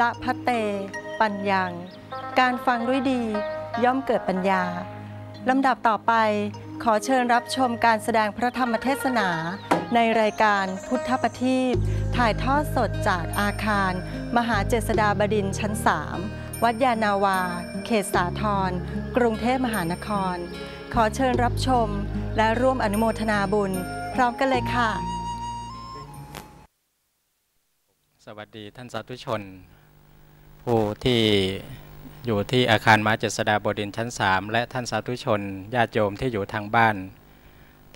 ละพัตเต ปัญญัง การฟังด้วยดีย่อมเกิดปัญญา ลำดับต่อไปขอเชิญรับชมการแสดงพระธรรมเทศนา ในรายการพุทธปทีปถ่ายทอดสดจากอาคาร มหาเจษฎาบดินชั้น 3 วัดยานาวา เขตสาทรกรุงเทพมหานคร ขอเชิญรับชมและร่วมอนุโมทนาบุญ พร้อมกันเลยค่ะ สวัสดีท่านสาธุชน ผู้ที่อยู่ที่อาคารมาเจษฎาบดินชั้น 3 และท่านสาธุชนญาติโยมที่อยู่ทางบ้าน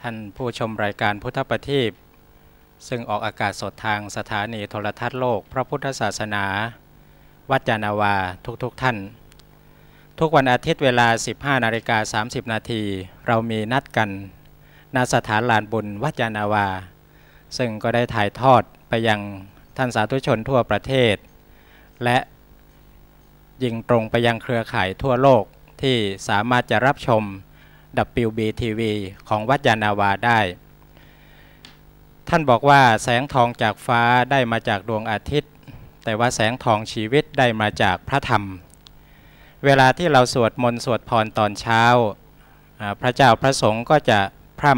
ท่านผู้ชมรายการพุทธประทีปซึ่งออกอากาศสดทางสถานีโทรทัศน์โลก พระพุทธศาสนา วัดยานาวาทุกๆทท่าน ทุกวันอาทิตย์เวลา 15นาฬิกา30 นาทีเรามีนัดกันณสถานลานบุญวัดยานาวา ซึ่งก็ได้ถ่ายทอดไปยังท่านสาธุชนทั่วประเทศ และ ยิงตรงไปยังเครือข่ายทั่วโลกที่สามารถจะรับชม WBTV ของวัดยานาวาได้ ท่านบอกว่าแสงทองจากฟ้าได้มาจากดวงอาทิตย์ แต่ว่าแสงทองชีวิตได้มาจากพระธรรม เวลาที่เราสวดมนต์สวดพรตอนเช้า พระเจ้าพระสงฆ์ก็จะพร่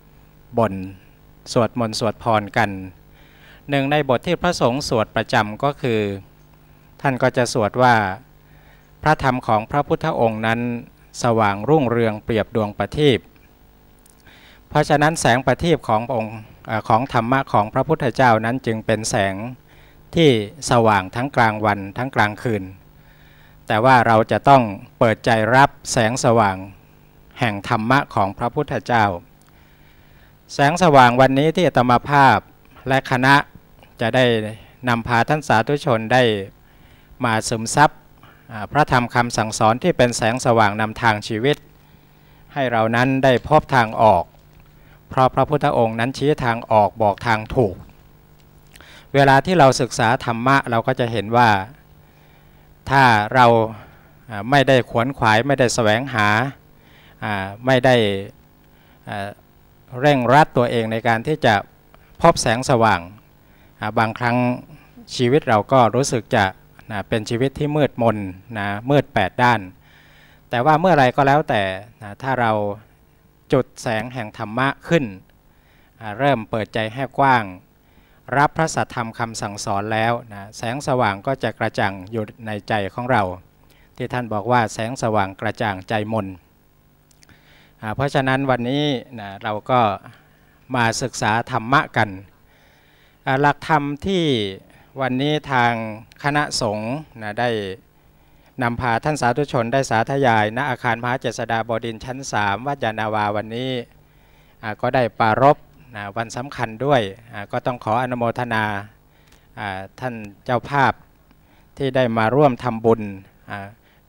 ำบ่นสวดมนต์สวดพรกัน หนึ่งในบทที่พระสงฆ์สวดประจำก็คือ ท่านก็จะสวดว่า พระธรรมของพระพุทธองค์นั้น สว่างรุ่งเรืองเปรียบดวงประทีปเพราะฉะนั้นแสงประทีปขององค์ของธรรมะของพระพุทธเจ้านั้นจึงเป็นแสงที่สว่างทั้งกลางวันทั้งกลางคืน แต่ว่าเราจะต้องเปิดใจรับแสงสว่างแห่งธรรมะของพระพุทธเจ้า แสงสว่างวันนี้ที่อาตมาภาพและคณะจะได้นำพาท่านสาธุชนได้ มาซึมซับพระธรรมคำสั่งสอนที่เป็นแสงสว่างนำทางชีวิต ให้เรานั้นได้พบทางออก เพราะพระพุทธองค์นั้นชี้ทางออกบอกทางถูก เวลาที่เราศึกษาธรรมะเราก็จะเห็นว่า ถ้าเราไม่ได้ขวนขวายไม่ได้แสวงหาไม่ได้เร่งรัดตัวเองในการที่จะพบแสงสว่าง บางครั้งชีวิตเราก็รู้สึกจะ นะเป็นชีวิตที่มืดมนนะมืดแปดด้าน แต่ว่าเมื่อไรก็แล้วแต่นะถ้าเราจุดแสงแห่งธรรมะขึ้น เริ่มเปิดใจให้กว้าง รับพระสัทธรรมคำสั่งสอนแล้วนะแสงสว่างก็จะกระจ่างอยู่ในใจของเรา ที่ท่านบอกว่าแสงสว่างกระจ่างใจมน เพราะฉะนั้นวันนี้นะเราก็มาศึกษาธรรมะกัน หลักธรรมที่ วันนี้ทางคณะสงฆ์นะได้นำพาท่านสาธุชนได้สาธยาย ณอาคารมหาเจษฎาบดินชั้น 3 วัดยานาวาวันนี้ก็ได้ปรารภนะวันสำคัญด้วย ก็ต้องขออนุโมทนาท่านเจ้าภาพที่ได้มาร่วมทำบุญ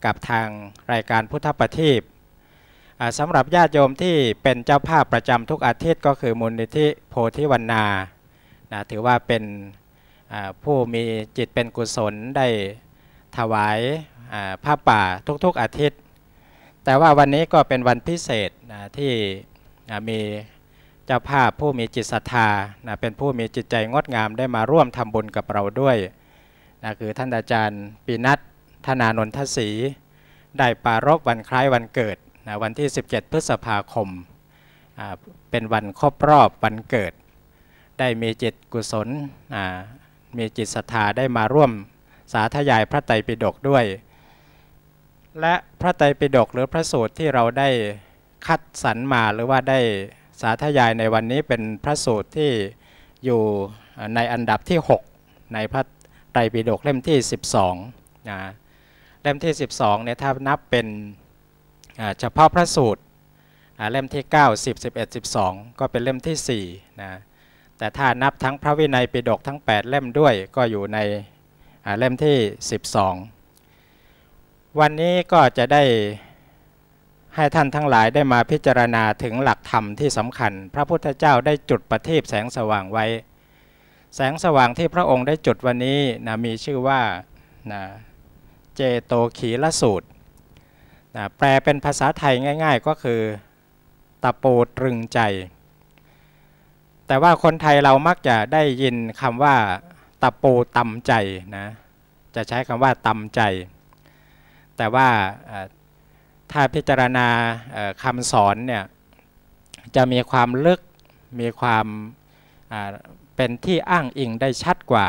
กับทางรายการพุทธประทีปสำหรับญาติโยมที่เป็นเจ้าภาพประจำทุกอาทิตย์ก็คือมูลนิธิโพธิวันนานะถือว่าเป็น ผู้มีจิตเป็นกุศลได้ถวายผ้าป่าทุกๆอาทิตย์ แต่ว่าวันนี้ก็เป็นวันพิเศษที่มีเจ้าภาพผู้มีจิตศรัทธาเป็นผู้มีจิตใจงดงามได้มาร่วมทำบุญกับเราด้วยนะคือท่านอาจารย์ปีนัทธนานนทศรีได้ปารภวันคล้ายวันเกิดนะวันที่ 17 พฤษภาคม เป็นวันครบรอบวันเกิด ได้มีจิตกุศล มีจิตศรัทธาได้มาร่วมสาธยายพระไตรปิฎกด้วย และพระไตรปิฎกหรือพระสูตรที่เราได้คัดสรรมาหรือว่าได้สาธยายในวันนี้เป็นพระสูตรที่อยู่ในอันดับที่ 6 ในพระไตรปิฎกเล่มที่ 12นะเล่มที่ 12เนี่ยถ้านับเป็นเฉพาะพระสูตรเล่มที่ 9 10 11 12 ก็เป็นเล่มที่4นะ แต่ถ้านับทั้งพระวินัยปิฎกทั้ง 8 เล่มด้วยก็อยู่ในเล่มที่ 12 วันนี้ก็จะได้ให้ท่านทั้งหลายได้มาพิจารณาถึงหลักธรรมที่สำคัญ พระพุทธเจ้าได้จุดประทีปแสงสว่างไว้ แสงสว่างที่พระองค์ได้จุดวันนี้นะมีชื่อว่านะเจโตขีละสูตรนะแปลเป็นภาษาไทยง่าย ๆ ก็คือตะปูตรึงใจ แต่ว่าคนไทยเรามักจะได้ยินคำว่า ตะปูตำใจนะจะใช้คำว่าตำใจ แต่ว่าถ้าพิจารณาคำสอนเนี่ยจะมีความลึกมีความเป็นที่อ้างอิงได้ชัดกว่า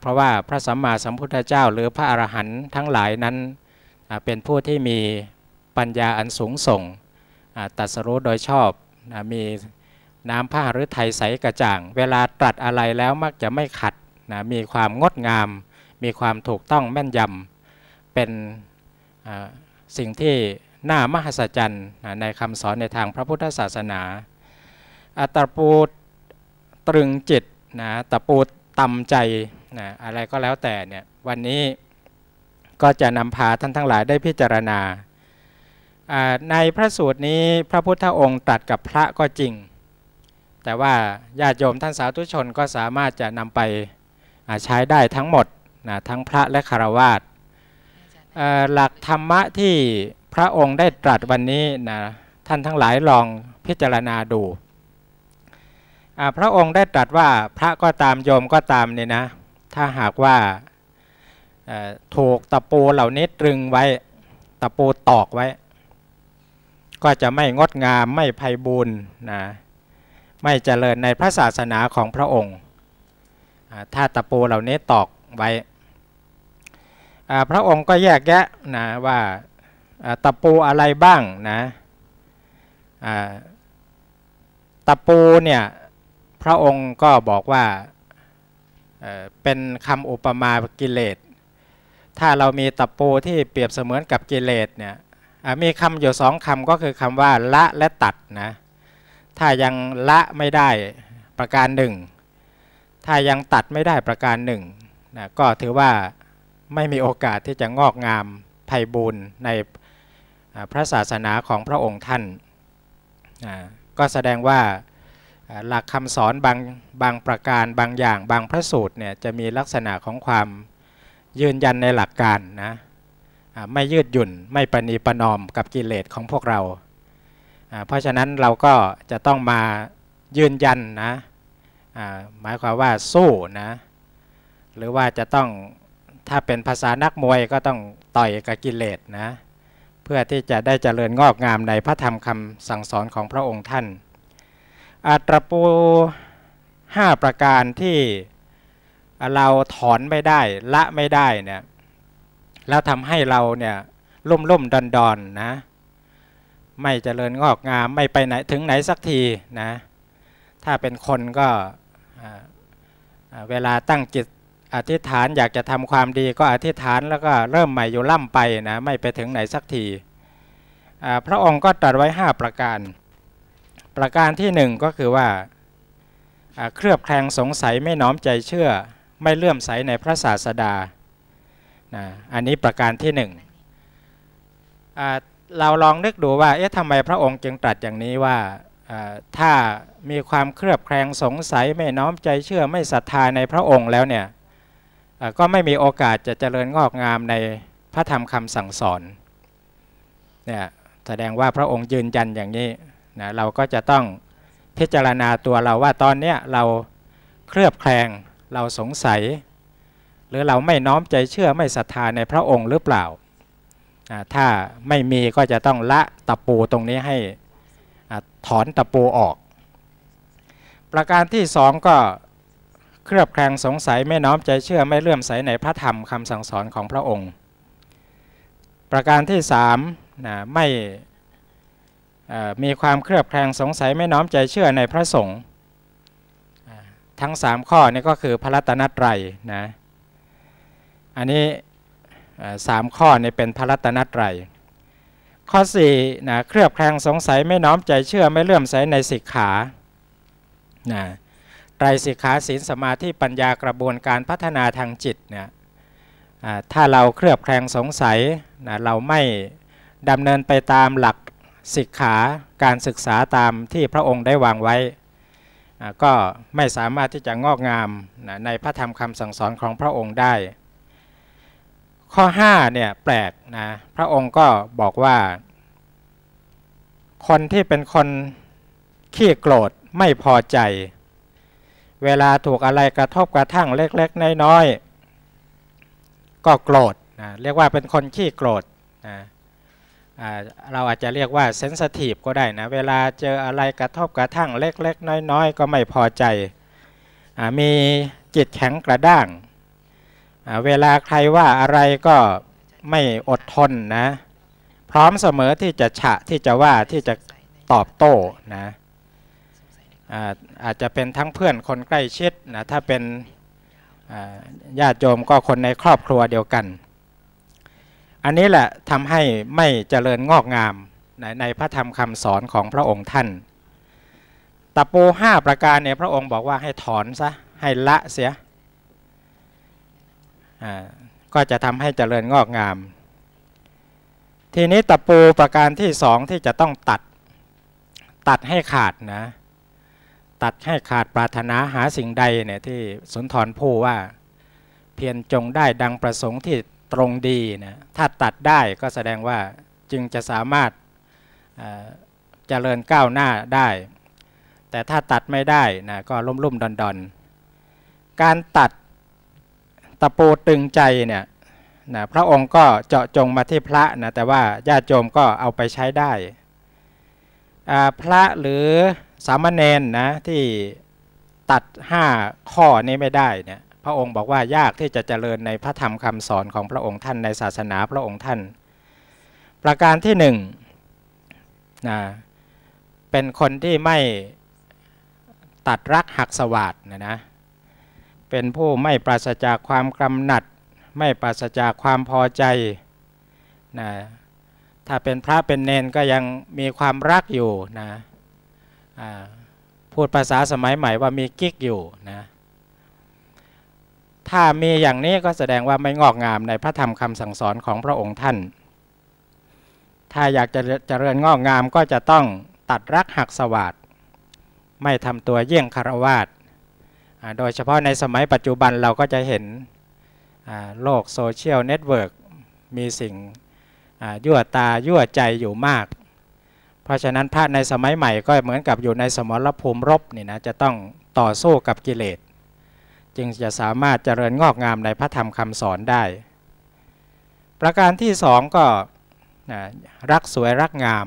เพราะว่าพระสัมมาสัมพุทธเจ้า หรือพระอรหันต์ทั้งหลายนั้นเป็นผู้ที่มีปัญญาอันสูงส่งตัดสรู้โดยชอบมี น้ำผ้าหรือไทยใสกระจ่าง เวลาตรัสอะไรแล้วมักจะไม่ขัดนะมีความงดงาม มีความถูกต้องแม่นยำเป็นสิ่งที่น่ามหัศจรรย์ในคำสอนในทางพระพุทธศาสนาอัตปูตรึงจิตนะตะปูตำใจนะอะไรก็แล้วแต่เนี่ยวันนี้ก็จะนำพาท่านทั้งหลายได้พิจารณา ในพระสูตรนี้พระพุทธองค์ตรัสกับพระก็จริง แต่ว่าญาติโยมท่านสาธุชนก็สามารถจะนำไปใช้ได้ทั้งหมดนะทั้งพระและคารวาสหลักธรรมะที่พระองค์ได้ตรัสวันนี้นะท่านทั้งหลายลองพิจารณาดูพระองค์ได้ตรัสว่าพระก็ตามโยมก็ตามเนี่ยนะถ้าหากว่าถูกตะปูเหล่านี้ตรึงไว้ตะปูตอกไว้ ก็จะไม่งดงามไม่ไพบูรณ์นะ ไม่เจริญในพระศาสนาของพระองค์ถ้าตะปูเหล่านี้ตอกไว้พระองค์ก็แยกแยะนะว่าตะปูอะไรบ้างนะตะปูเนี่ยพระองค์ก็บอกว่าเป็นคำอุปมากิเลส ถ้าเรามีตะปูที่เปรียบเสมือนกับกิเลสเนี่ยมีคำอยู่สองคำก็คือคำว่าละและตัดนะ ถ้ายังละไม่ได้ประการหนึ่ง ถ้ายังตัดไม่ได้ประการหนึ่งนะก็ถือว่าไม่มีโอกาสที่จะงอกงามไพ่บูรณ์ในพระศาสนาของพระองค์ท่านก็แสดงว่าหลักคำสอนบางบางประการบางอย่างบางพระสูตรเนี่ยจะมีลักษณะของความยืนยันในหลักการนะไม่ยืดหยุ่นไม่ปณีประนอมกับกิเลสของพวกเรา เพราะฉะนั้นเราก็จะต้องมายืนยันนะหมายความว่าสู้นะหรือว่าจะต้องถ้าเป็นภาษานักมวยก็ต้องต่อยกับกิเลสนะเพื่อที่จะได้เจริญงอกงามในพระธรรมคำสั่งสอนของพระองค์ท่าน อัตรปูห้าประการที่เราถอนไม่ได้ละไม่ได้เนี่ยแล้วทำให้เราเนี่ยลุ่มลุ่มดอนดอนนะ ไม่เจริญงอกงามไม่ไปไหนถึงไหนสักทีนะถ้าเป็นคนก็เวลาตั้งจิตอธิษฐานอยากจะทำความดีก็อธิษฐานแล้วก็เริ่มใหม่อยู่ล่ำไปนะไม่ไปถึงไหนสักทีพระองค์ก็ตรัสไว้ 5 ประการ ประการที่หนึ่งก็คือว่าเครือบแคลงสงสัยไม่น้อมใจเชื่อ ไม่เลื่อมใสในพระศาสดานะอันนี้ประการที่หนึ่ง เราลองนึกดูว่า เอ๊ะทำไมพระองค์จึงตรัสอย่างนี้ว่าถ้ามีความเครือบแคลงสงสัยไม่น้อมใจเชื่อไม่ศรัทธาในพระองค์แล้วเนี่ยก็ไม่มีโอกาสจะเจริญงอกงามในพระธรรมคำสั่งสอนเนี่ยแสดงว่าพระองค์ยืนยันอย่างนี้นะเราก็จะต้องพิจารณาตัวเราว่าตอนนี้เราเครือบแคลงเราสงสัย หรือเราไม่น้อมใจเชื่อไม่ศรัทธาในพระองค์หรือเปล่า ถ้าไม่มีก็จะต้องละตะปูตรงนี้ให้ถอนตะปูออก ประการที่สองก็เครือบแคลงสงสัยไม่น้อมใจเชื่อไม่เลื่อมใสในพระธรรมคำสั่งสอนของพระองค์ ประการที่สามนะไม่มีความเครือบแคลงสงสัยไม่น้อมใจเชื่อในพระสงฆ์ทั้งสามข้อนี้ก็คือพระรัตนตรัยนะอันนี้ สามข้อนี้เป็นพระรัตนตรัยข้อ4นะเครือบแคลงสงสัยไม่น้อมใจเชื่อไม่เลื่อมใสในสิกขานะไตรสิกขาศีลสมาธิปัญญากระบวนการพัฒนาทางจิตเนี่ยถ้าเราเครือบแคลงสงสัยนะเราไม่ดำเนินไปตามหลักศิกขาการศึกษาตามที่พระองค์ได้วางไว้ ก็ไม่สามารถที่จะงอกงามในพระธรรมคำสั่งสอนของพระองค์ได้ ข้อ5เนี่ยแปลกนะพระองค์ก็บอกว่า คนที่เป็นคนขี้โกรธไม่พอใจ เวลาถูกอะไรกระทบกระทั่งเล็กๆน้อยๆก็โกรธนะเรียกว่าเป็นคนขี้โกรธนะเราอาจจะเรียกว่าเซนสทีฟก็ได้นะเวลาเจออะไรกระทบกระทั่งเล็กๆน้อยๆก็ไม่พอใจมีจิตแข็งกระด้าง เวลาใครว่าอะไรก็ไม่อดทนนะ พร้อมเสมอที่จะฉะที่จะว่าที่จะตอบโต้นะอาจจะเป็นทั้งเพื่อนคนใกล้ชิดนะถ้าเป็นญาติโยมก็คนในครอบครัวเดียวกัน อันนี้แหละทำให้ไม่เจริญงอกงามในในพระธรรมคำสอนของพระองค์ท่าน ตะปูห้าประการเนี่ยพระองค์บอกว่าให้ถอนซะให้ละเสีย ก็จะทำให้เจริญงอกงาม ทีนี้ตะปูประการที่สองที่จะต้องตัด ตัดให้ขาดนะ ตัดให้ขาดปรารถนาหาสิ่งใดเนี่ยที่สุนทรภู่ว่า เพียรจงได้ดังประสงค์ที่ตรงดีนะถ้าตัดได้ก็แสดงว่าจึงจะสามารถเจริญก้าวหน้าได้ แต่ถ้าตัดไม่ได้นะก็ลุ่มลุ่มดอนดอนการตัด ตะปูตึงใจเนี่ยนะพระองค์ก็เจาะจงมาที่พระนะแต่ว่าญาติโยมก็เอาไปใช้ได้พระหรือสามเณรนะที่ตัดห้าข้อนี้ไม่ได้เนี่ยพระองค์บอกว่ายากที่จะเจริญในพระธรรมคำสอนของพระองค์ท่านในศาสนาพระองค์ท่าน ประการที่หนึ่งนะเป็นคนที่ไม่ตัดรักหักสวัสดนะนะ เป็นผู้ไม่ปราศจากความกำหนัด ไม่ปราศจากความพอใจนะถ้าเป็นพระเป็นเนนก็ยังมีความรักอยู่นะพูดภาษาสมัยใหม่ว่ามีกิ๊กอยู่นะถ้ามีอย่างนี้ก็แสดงว่าไม่งอกงามในพระธรรมคำสั่งสอนของพระองค์ท่าน ถ้าอยากจะเจริญงอกงามก็จะต้องตัดรักหักสวัสดไม่ทำตัวเยี่ยงคารวาส โดยเฉพาะในสมัยปัจจุบันเราก็จะเห็นโลกโซเชียลเน็ตเวิร์กมีสิ่งยั่วตายั่วใจอยู่มาก เพราะฉะนั้นพระในสมัยใหม่ก็เหมือนกับอยู่ในสมรภูมิรบนี่นะจะต้องต่อสู้กับกิเลส จึงจะสามารถเจริญงอกงามในพระธรรมคำสอนได้ ประการที่สองก็รักสวยรักงาม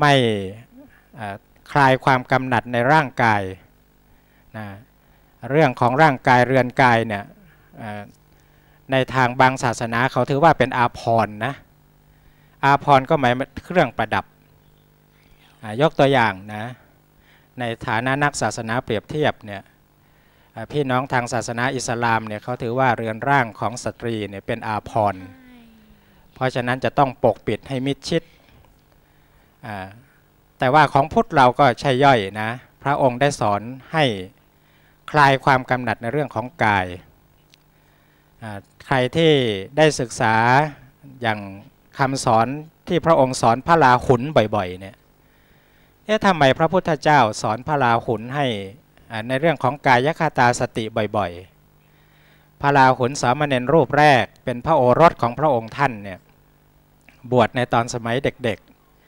ไม่คลายความกำหนัดในร่างกาย นะเรื่องของร่างกายเรือนกายเนี่ยในทางบางศาสนาเขาถือว่าเป็นอาภรณ์นะอาภรณ์ก็หมายเครื่องประดับยกตัวอย่างนะในฐานะนักศาสนาเปรียบเทียบเนี่ยพี่น้องทางศาสนาอิสลามเนี่ยเขาถือว่าเรือนร่างของสตรีเนี่ยเป็นอาภรณ์เพราะฉะนั้นจะต้องปกปิดให้มิดชิดแต่ว่าของพุทธเราก็ใช่ย่อยนะพระองค์ได้สอนให้ คลายความกำหนัดในเรื่องของกาย ใครที่ได้ศึกษาอย่างคำสอนที่พระองค์สอนพระลาหุนบ่อยๆเนี่ยเอ๊ะทำไมพระพุทธเจ้าสอนพระลาหุนให้ในเรื่องของกายคตาสติบ่อยๆ พระลาหุนสามเณรรูปแรกเป็นพระโอรสของพระองค์ท่านเนี่ยบวชในตอนสมัยเด็ก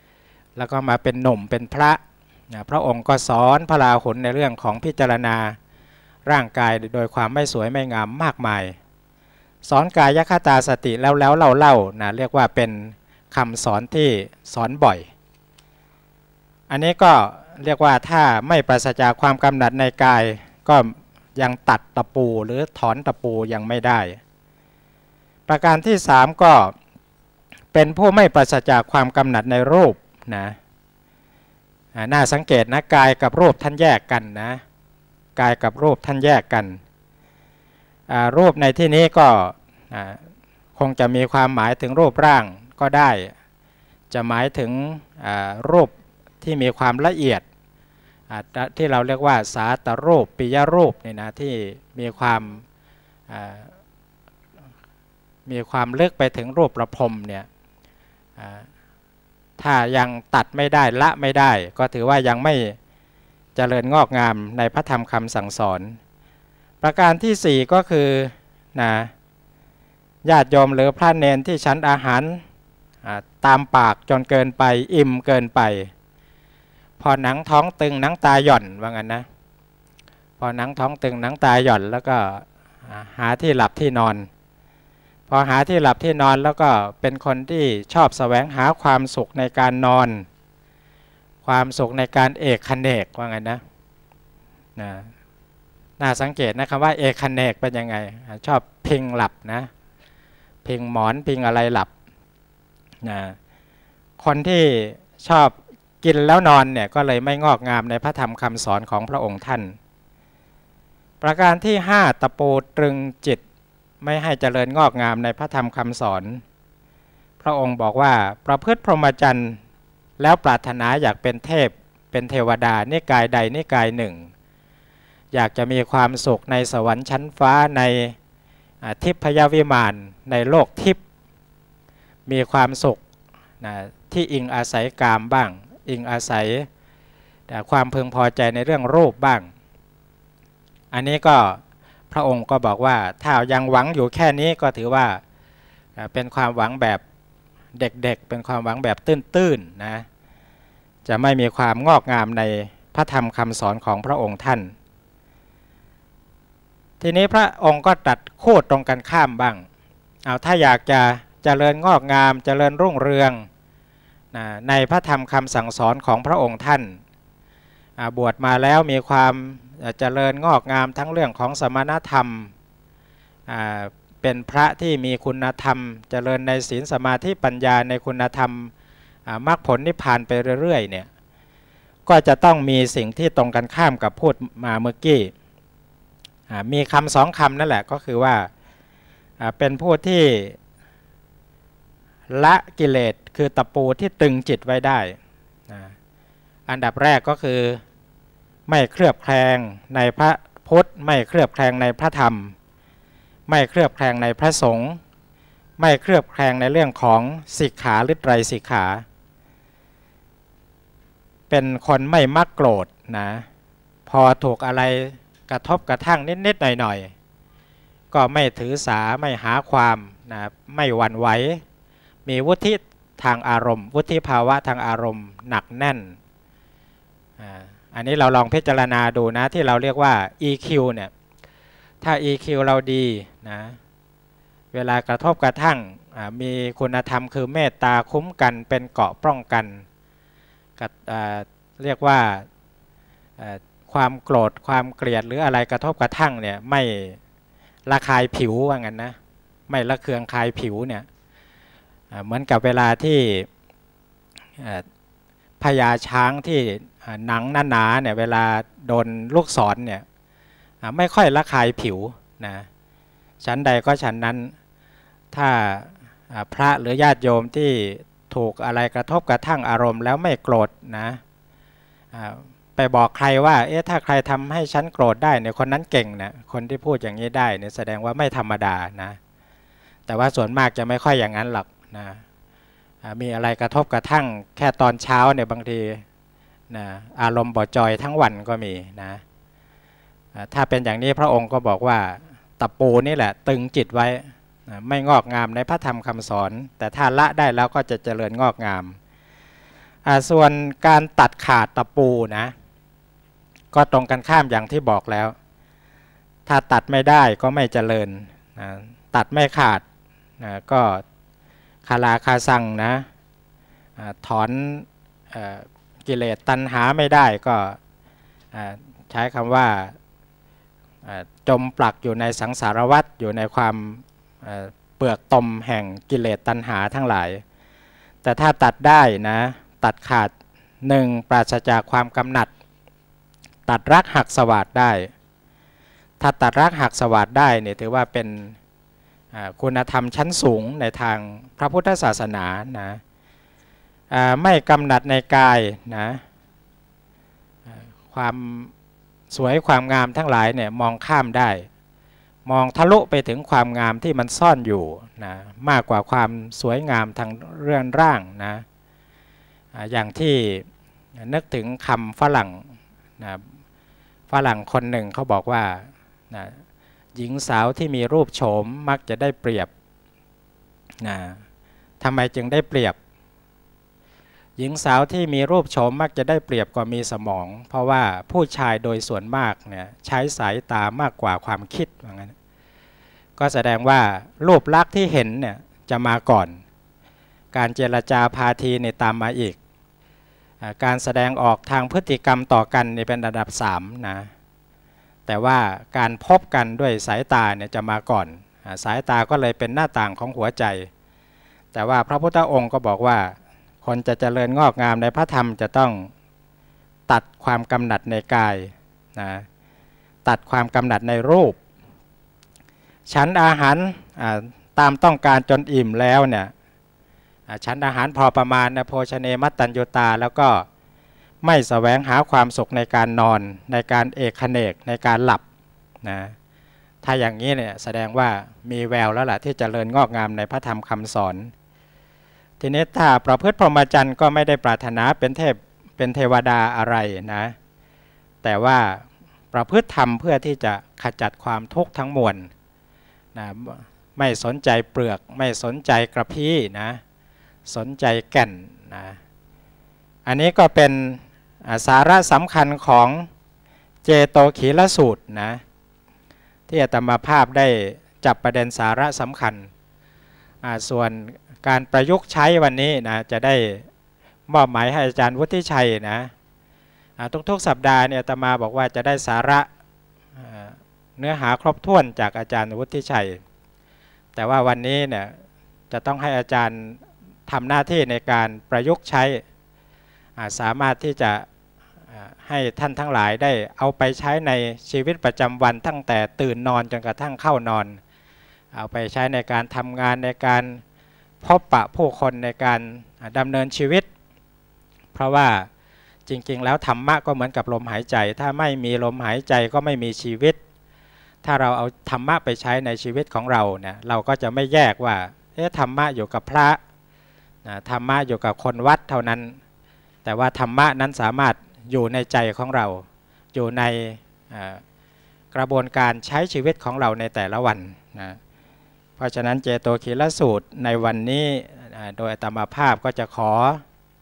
ๆ แล้วก็มาเป็นหนุ่มเป็นพระพระองค์ก็สอนพระลาหุนในเรื่องของพิจารณา ร่างกายโดยความไม่สวยไม่งามมากมาย สอนกายคตาสติแล้วแล้วเล่าเล่านะเรียกว่าเป็นคำสอนที่สอนบ่อย อันนี้ก็เรียกว่าถ้าไม่ปราศจากความกำหนัดในกายก็ยังตัดตะปูหรือถอนตะปูยังไม่ได้ ประการที่สามก็เป็นผู้ไม่ปราศจากความกำหนัดในรูปนะน่าสังเกตนะกายกับรูปท่านแยกกันนะ กายกับรูปท่านแยกกัน รูปในที่นี้ก็คงจะมีความหมายถึงรูปร่างก็ได้ จะหมายถึงรูปที่มีความละเอียด ที่เราเรียกว่าสาตรูปปิยรูปนี่นะที่มีความมีความลึกไปถึงรูปประพรมเนี่ยถ้ายังตัดไม่ได้ละไม่ได้ ก็ถือว่ายังไม่ เจริญงอกงามในพระธรรมคำสั่งสอน ประการที่ 4 ก็คือนะญาติโยมหรือพระเนนที่ชั้นอาหารตามปากจนเกินไปอิ่มเกินไป พอหนังท้องตึงหนังตาหย่อนว่างั้นนะพอหนังท้องตึงหนังตาหย่อนแล้วก็หาที่หลับที่นอน พอหาที่หลับที่นอนแล้วก็เป็นคนที่ชอบแสวงหาความสุขในการนอน ความสุขในการเอกคเนกว่าไงนะนะน่าสังเกตนะครับว่าเอกคเนกเป็นยังไง ชอบพิงหลับนะพิงหมอนพิงอะไรหลับนะคนที่ชอบกินแล้วนอนเนี่ยก็เลยไม่งอกงามในพระธรรมคำสอนของพระองค์ท่าน ประการที่ 5 ตะปูตรึงจิตไม่ให้เจริญงอกงามในพระธรรมคำสอน พระองค์บอกว่าประพฤติพรหมจรรย์ แล้วปรารถนาอยากเป็นเทพเป็นเทวดานิกายใดนิกายหนึ่ง อยากจะมีความสุขในสวรรค์ชั้นฟ้าในทิพยวิมานในโลกทิพมีความสุขนะที่อิงอาศัยกามบ้าง อิงอาศัยความพึงพอใจในเรื่องรูปบ้าง อันนี้ก็พระองค์ก็บอกว่าถ้ายังหวังอยู่แค่นี้ก็ถือว่าเป็นความหวังแบบ เด็กๆ เป็นความหวังแบบตื้นๆนะจะไม่มีความงอกงามในพระธรรมคำสอนของพระองค์ท่าน ทีนี้พระองค์ก็ตัดโคตรตรงกันข้ามบ้างเอาถ้าอยากจะเจริญงอกงามเจริญรุ่งเรืองนะในพระธรรมคำสั่งสอนของพระองค์ท่านบวชมาแล้วมีความเจริญงอกงามทั้งเรื่องของสมณธรรม เป็นพระที่มีคุณธรรม เจริญในศีลสมาธิปัญญาในคุณธรรมมรรคผลนิพพานไปเรื่อยๆเนี่ยก็จะต้องมีสิ่งที่ตรงกันข้ามกับพูดมาเมื่อกี้มีคำสองคำนั่นแหละก็คือว่าเป็นผู้ที่ละกิเลสคือตะปูที่ตึงจิตไว้ได้อันดับแรกก็คือไม่เคลือบแคลงในพระพุทธไม่เคลือบแคลงในพระธรรม ไม่เคลือบแคลงในพระสงฆ์ไม่เคลือบแคลงในเรื่องของสิกขาหรือไตรสิกขา เป็นคนไม่มักโกรธนะพอถูกอะไรกระทบกระทั่งนิดๆหน่อยๆก็ไม่ถือสาไม่หาความนะไม่หวั่นไหวมีวุฒิทางอารมณ์ วุฒิภาวะทางอารมณ์หนักแน่น อันนี้เราลองพิจารณาดูนะที่เราเรียกว่า EQ เนี่ย ถ้า EQ เราดีนะเวลากระทบกระทั่งมีคุณธรรมคือเมตตาคุ้มกันเป็นเกาะป้องกันเรียกว่าความโกรธความเกลียดหรืออะไรกระทบกระทั่งเนี่ยไม่ระคายผิวว่างั้นนะไม่ละเคืองคายผิวเนี่ยเหมือนกับเวลาที่พญาช้างที่หนังหนาๆเนี่ยเวลาโดนลูกศรเนี่ย ไม่ค่อยละคายผิวนะชั้นใดก็ชั้นนั้น ถ้าพระหรือญาติโยมที่ถูกอะไรกระทบกระทั่งอารมณ์แล้วไม่โกรธนะไปบอกใครว่า เอ๊ะถ้าใครทำให้ฉันโกรธได้เนี่ยคนนั้นเก่งนะคนที่พูดอย่างนี้ได้เนี่ยแสดงว่าไม่ธรรมดานะแต่ว่าส่วนมากจะไม่ค่อยอย่างนั้นหรอกนะมีอะไรกระทบกระทั่งแค่ตอนเช้าเนี่ยบางทีนะอารมณ์บ่อจอยทั้งวันก็มีนะ ถ้าเป็นอย่างนี้พระองค์ก็บอกว่าตะปูนี่แหละตึงจิตไว้ไม่งอกงามในพระธรรมคำสอน แต่ถ้าละได้แล้วก็จะเจริญงอกงามส่วนการตัดขาดตะปูนะ ก็ตรงกันข้ามอย่างที่บอกแล้ว ถ้าตัดไม่ได้ก็ไม่เจริญนะตัดไม่ขาดนะก็คาราคาสั่งนะถอนกิเลสตัณหาไม่ได้ก็ใช้คำว่า จมปลักอยู่ในสังสารวัฏอยู่ในความเปลือกตมแห่งกิเลสตัณหาทั้งหลาย แต่ถ้าตัดได้นะตัดขาดหนึ่งปราศจากความกำหนัด ตัดรักหักสวัสดได้ ถ้าตัดรักหักสวัสดได้เนี่ยถือว่าเป็นคุณธรรมชั้นสูงในทางพระพุทธศาสนานะไม่กำหนัดในกายนะความ สวยความงามทั้งหลายเนี่ยมองข้ามได้ มองทะลุไปถึงความงามที่มันซ่อนอยู่นะมากกว่าความสวยงามทางเรื่องร่างนะอย่างที่นึกถึงคำฝรั่งนะฝรั่งคนหนึ่งเขาบอกว่านะหญิงสาวที่มีรูปโฉมมักจะได้เปรียบนะทำไมจึงได้เปรียบ หญิงสาวที่มีรูปโฉมมักจะได้เปรียบกว่ามีสมอง เพราะว่าผู้ชายโดยส่วนมากเนี่ยใช้สายตามากกว่าความคิดว่างั้นก็แสดงว่ารูปลักษณ์ที่เห็นเนี่ยจะมาก่อน การเจรจาพาทีเนี่ยตามมาอีก การแสดงออกทางพฤติกรรมต่อกันนี่เป็นระดับ3นะแต่ว่าการพบกันด้วยสายตาเนี่ยจะมาก่อน สายตาก็เลยเป็นหน้าต่างของหัวใจ แต่ว่าพระพุทธองค์ก็บอกว่า คนจะเจริญงอกงามในพระธรรมจะต้องตัดความกำหนัดในกายนะตัดความกำหนัดในรูปฉันอาหารตามต้องการจนอิ่มแล้วเนี่ยฉันอาหารพอประมาณนะโภชเนมัตตัญญตา แล้วก็ไม่สแสวงหาความสุขในการนอนในการเอกเนกในการหลับนะถ้าอย่างนี้เนี่ยแสดงว่ามีแววแล้วล่ะที่จเจริญงอกงามในพระธรรมคำสอน ทีนี้ถ้าประพฤติพรหมจรรย์ก็ไม่ได้ปรารถนาเป็นเทพเป็นเทวดาอะไรนะ แต่ว่าประพฤติธรรมเพื่อที่จะขจัดความทุกข์ทั้งมวลนะไม่สนใจเปลือกไม่สนใจกระพี้นะสนใจแก่นนะอันนี้ก็เป็นสาระสำคัญของเจโตขีลสูตรนะที่อาตมาภาพได้จับประเด็นสาระสำคัญส่วน การประยุกต์ใช้วันนี้นะจะได้มอบหมายให้อาจารย์วุฒิชัยนะทุกๆสัปดาห์เนี่ยตมาบอกว่าจะได้สาระเนื้อหาครบถ้วนจากอาจารย์วุฒิชัย แต่ว่าวันนี้เนี่ยจะต้องให้อาจารย์ทำหน้าที่ในการประยุกต์ใช้สามารถที่จะให้ท่านทั้งหลายได้เอาไปใช้ในชีวิตประจำวันตั้งแต่ตื่นนอนจนกระทั่งเข้านอน เอาไปใช้ในการทำงานในการ พบปะผู้คนในการดำเนินชีวิต เพราะว่าจริงๆ แล้วธรรมะก็เหมือนกับลมหายใจ ถ้าไม่มีลมหายใจก็ไม่มีชีวิต ถ้าเราเอาธรรมะไปใช้ในชีวิตของเราเนี่ยเราก็จะไม่แยกว่าเอ๊ะธรรมะอยู่กับพระนะธรรมะอยู่กับคนวัดเท่านั้น แต่ว่าธรรมะนั้นสามารถอยู่ในใจของเรา อยู่ในกระบวนการใช้ชีวิตของเราในแต่ละวันนะ เพราะฉะนั้นเจโตคีลสูตรในวันนี้โดยตรรมภาพก็จะขอ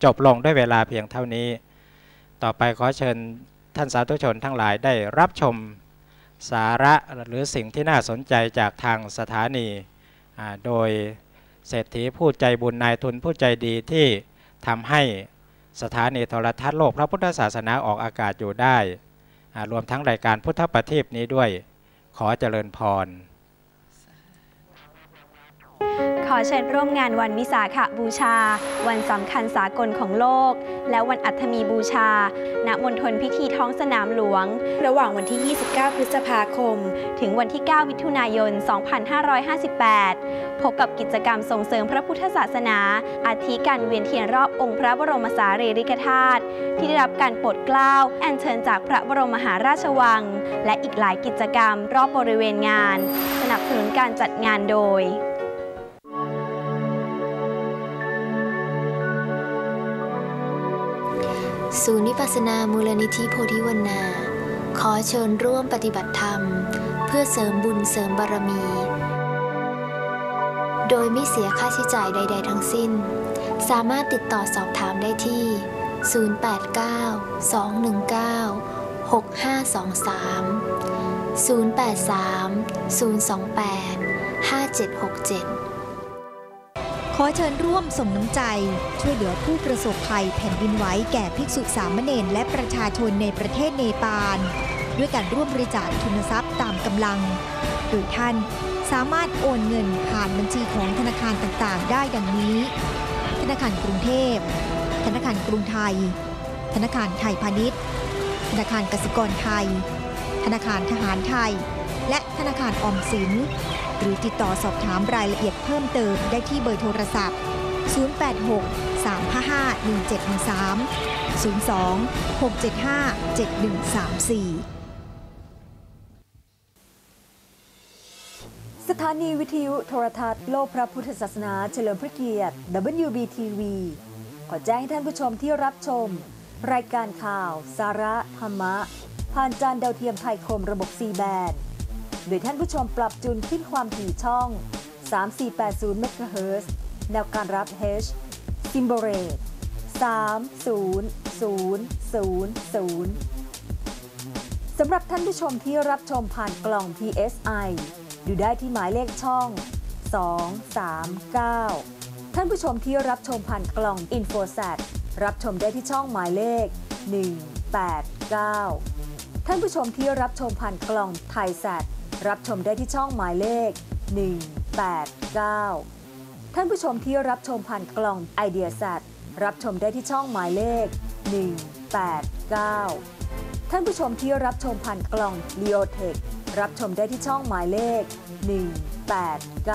จบลงด้วยเวลาเพียงเท่านี้ ต่อไปขอเชิญท่านสาธุชนทั้งหลายได้รับชมสาระหรือสิ่งที่น่าสนใจจากทางสถานี โดยเศรษฐีผู้ใจบุญนายทุนผู้ใจดีที่ทำให้สถานีโทรทัศน์โลกพระพุทธศาสนาออกอากาศอยู่ได้ รวมทั้งรายการพุทธประทีปนี้ด้วยขอเจริญพร ขอเชิญร่วมงานวันวิสาขบูชา วันสำคัญสากลของโลก และวันอัฐมีบูชา ณ มณฑลพิธีท้องสนามหลวง ระหว่างวันที่ 29 พฤษภาคม ถึงวันที่ 9 มิถุนายน 2558 พบกับกิจกรรมส่งเสริมพระพุทธศาสนา อาทิการเวียนเทียนรอบองค์พระบรมสารีริกธาตุ ที่ได้รับการโปรดเกล้าแอนเชิญจากพระบรมมหาราชวัง และอีกหลายกิจกรรมรอบบริเวณงาน สนับสนุนการจัดงานโดย ศูนย์วิปัสนามูลนิธิโพธิวันนา ขอเชิญร่วมปฏิบัติธรรม เพื่อเสริมบุญเสริมบารมี โดยไม่เสียค่าใช้จ่ายใด ๆ ทั้งสิ้น สามารถติดต่อสอบถามได้ที่ 089 219 6523 083 028 5767 ขอเชิญร่วมส่งน้ำใจ ช่วยเหลือผู้ประสบภัยแผ่นดินไหวแก่ภิกษุสามเณรและประชาชนในประเทศเนปาล ด้วยการร่วมบริจาคทุนทรัพย์ตามกำลัง โดยท่านสามารถโอนเงินผ่านบัญชีของธนาคารต่างๆ ได้ดังนี้ ธนาคารกรุงเทพ ธนาคารกรุงไทย ธนาคารไทยพาณิชย์ ธนาคารกสิกรไทย ธนาคารทหารไทย และธนาคารออมสิน หรือติดต่อสอบถามรายละเอียดเพิ่มเติมได้ที่เบอร์โทรศัพท์ 086 355 1713 02 675 7134สถานีโทรทัศน์โลกพระพุทธศาสนาออกอากาศทุกวันจันทร์ถึงศุกร์เวลา11นาฬิกา30นาทีทสถานีวิทยุโทรทัศน์โลกพระพุทธศาสนาเฉลิมพระเกียรติ WBTV ขอแจ้งให้ท่านผู้ชมที่รับชม รายการข่าว สาระ ธรรมะ ผ่านจานดาวเทียมไทยคมระบบ C แบน โดยท่านผู้ชมปรับจูนขึ้นความถี่ช่อง 3480 MHz แนวการรับ H ซิมโบเรต30000 สำหรับท่านผู้ชมที่รับชมผ่านกล่อง PSI ดูได้ที่หมายเลขช่อง 239 ท่านผู้ชมที่รับชมผ่านกล่อง InfoSat รับชมได้ที่ช่องหมายเลข 189 ท่านผู้ชมที่รับชมผ่านกล่องไทยแซ รับชมได้ที่ช่องหมายเลข 189 ท่านผู้ชมที่รับชมผ่านกล่อง i d e a s a t รับชมได้ที่ช่องหมายเลข 189 ท่านผู้ชมที่รับชมผ่านกล่อง l e o t e c h รับชมได้ที่ช่องหมายเลข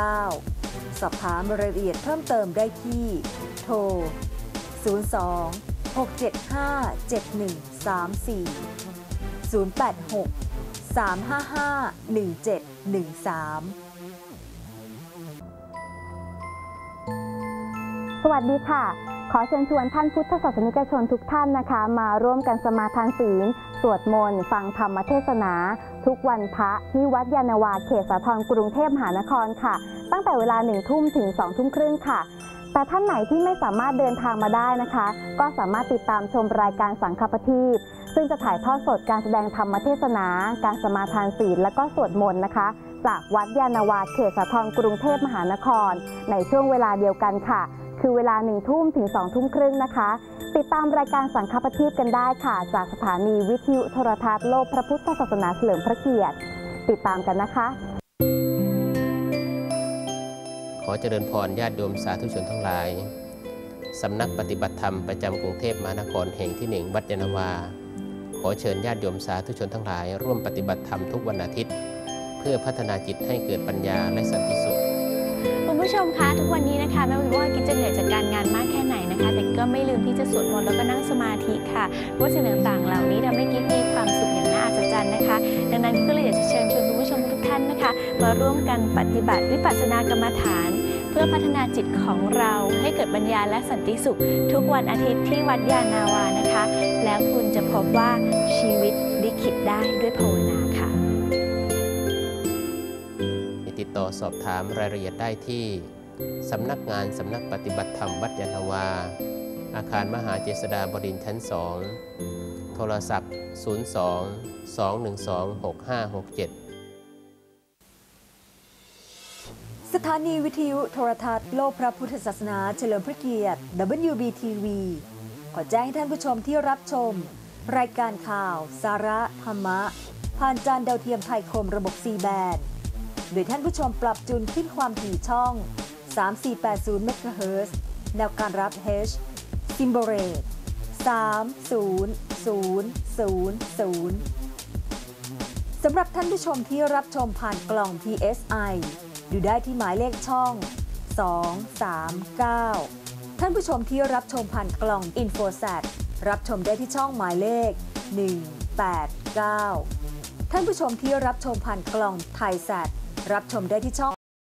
189 สอบถามรายละเอียดเพิ่มเติมได้ที่ โทร 02 675 7134 086 355 1713สวัสดีค่ะ ขอเชิญชวนท่านพุทธศาสนิกชนทุกท่านนะคะ มาร่วมกันสมาทานศีล สวดมนต์ ฟังธรรมเทศนา ทุกวันพระที่วัดยานาวาเขตสาทรกรุงเทพมหานครค่ะ ตั้งแต่เวลาหนึ่งทุ่มถึงสองทุ่มครึ่งค่ะ แต่ท่านไหนที่ไม่สามารถเดินทางมาได้นะคะ ก็สามารถติดตามชมรายการสังฆปทีป ซึ่งจะถ่ายทอดสดการแสดงธรรมเทศนา การสมาทานศีลและก็สวดมนต์นะคะ จากวัดยานาวาเขตสาทรกรุงเทพมหานคร ในช่วงเวลาเดียวกันค่ะ คือเวลาหนึ่งทุ่มถึงสองทุ่มครึ่งนะคะ ติดตามรายการสังฆปทีปกันได้ค่ะ จากสถานีวิทยุโทรทัศน์โลกพระพุทธศาสนาเฉลิมพระเกียรติ ติดตามกันนะคะ ขอเจริญพรญาติโยมสาธุชนทั้งหลายสำนักปฏิบัติธรรมประจำกรุงเทพมหานครแห่งที่หนึ่งวัดยานนาวา ขอเชิญญาติโยมสาธุชนทั้งหลาย ร่วมปฏิบัติธรรมทุกวันอาทิตย์ เพื่อพัฒนาจิตให้เกิดปัญญาและสันติสุขคุณผู้ชมคะทุกวันนี้นะคะไม่ว่ากิจจะเหนื่อยจากการงานมากแค่ไหนนะคะ แต่ก็ไม่ลืมที่จะสวดมนต์แล้วก็นั่งสมาธิค่ะเพราะสิ่งต่างๆเหล่านี้ทำให้กิ๊กมีความสุขอย่างน่าอัศจรรย์นะคะ ดังนั้นก็เลยอยากจะเชิญชวนคุณผู้ชมทุกท่านนะคะ มาร่วมกันปฏิบัติวิปัสสนากรรมฐาน เพื่อพัฒนาจิตของเราให้เกิดปัญญาและสันติสุข ทุกวันอาทิตย์ที่วัดยานาวานะคะ แล้วคุณจะพบว่าชีวิตลิขิตได้ด้วยภาวนาค่ะ ติดต่อสอบถามรายละเอียดได้ที่ สำนักงานสำนักปฏิบัติธรรมวัดยานนาวา อาคารมหาเจษฎาบดินทร์ชั้น2โทรศัพท์ 02 212 6567 สถานีวิทยุโทรทัศน์โลกพระพุทธศาสนาเฉลิมพระเกียรติ WBTV ขอแจ้งให้ท่านผู้ชมที่รับชม รายการข่าว สาระธรรมะ ผ่านจานดาวเทียมไทยคมระบบ C แบนโดยท่านผู้ชมปรับจูนขึ้นความถี่ช่อง 3480 MHz แนวการรับ H ซิมโบเรต30000 สำหรับท่านผู้ชมที่รับชมผ่านกล่อง PSI ดูได้ที่หมายเลขช่อง 239 ท่านผู้ชมที่รับชมผ่านกล่อง InfoSat รับชมได้ที่ช่องหมายเลข 189 ท่านผู้ชมที่รับชมผ่านกล่องไทยแซรับชมได้ที่ช่อง